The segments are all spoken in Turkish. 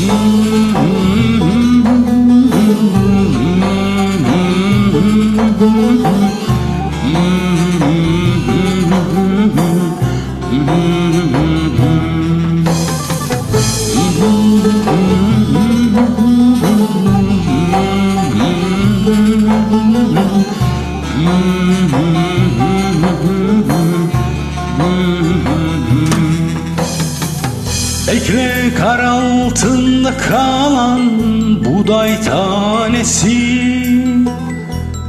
Mm-hmm. Buğday tanesi.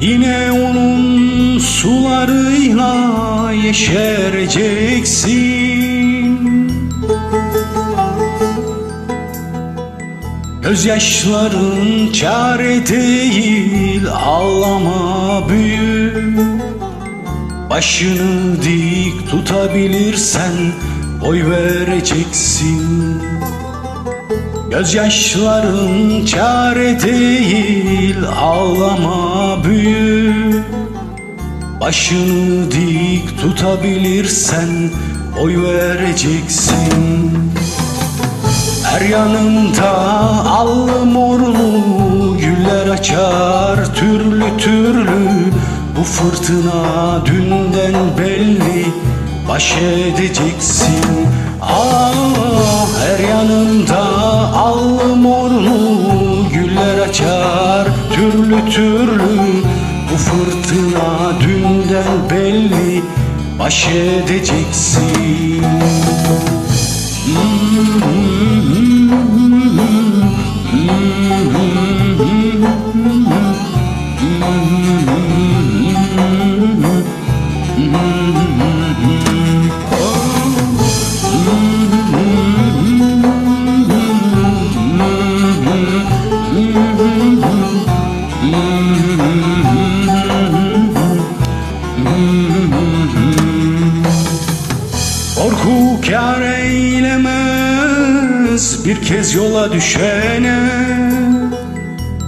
Yine onun sularıyla yeşereceksin. Gözyaşların çare değil ağlama büyü Başını dik tutabilirsen boy vereceksin Gözyaşların çare değil ağlama büyü Başını dik tutabilirsen boy vereceksin. Her yanımda allı morlu güller açar türlü türlü. Bu fırtına dünden belli baş edeceksin. Ah her yanımda allı morlu güller açar türlü türlü Bu fırtına dünden belli baş edeceksin Korku kar eylemez bir kez yola düşene.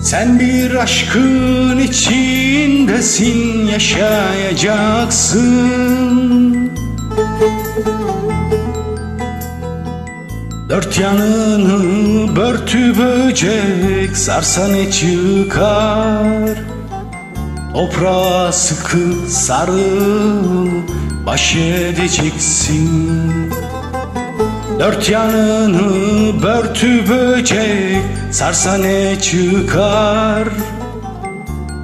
Sen bir aşkın içindesin yaşayacaksın Dört yanını börtü böcek sarsa ne çıkar Toprağa sıkı sarıl baş edeceksin. Dört yanını börtü böcek sarsa ne çıkar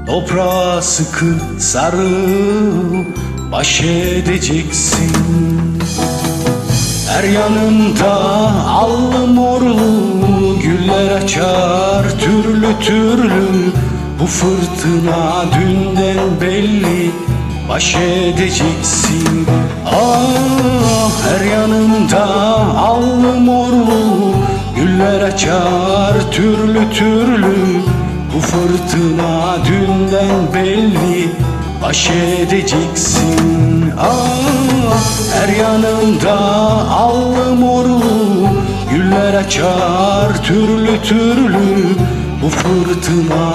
Toprağa sıkı sarıl baş edeceksin her yanımda allı morlu güller açar türlü türlü. Bu fırtına dünden belli baş edeceksin. Ah her yanımda allı morlu güller açar türlü türlü. Bu fırtına dünden belli baş edeceksin. Ah her yanımda allı morlu güller açar türlü türlü Bu fırtına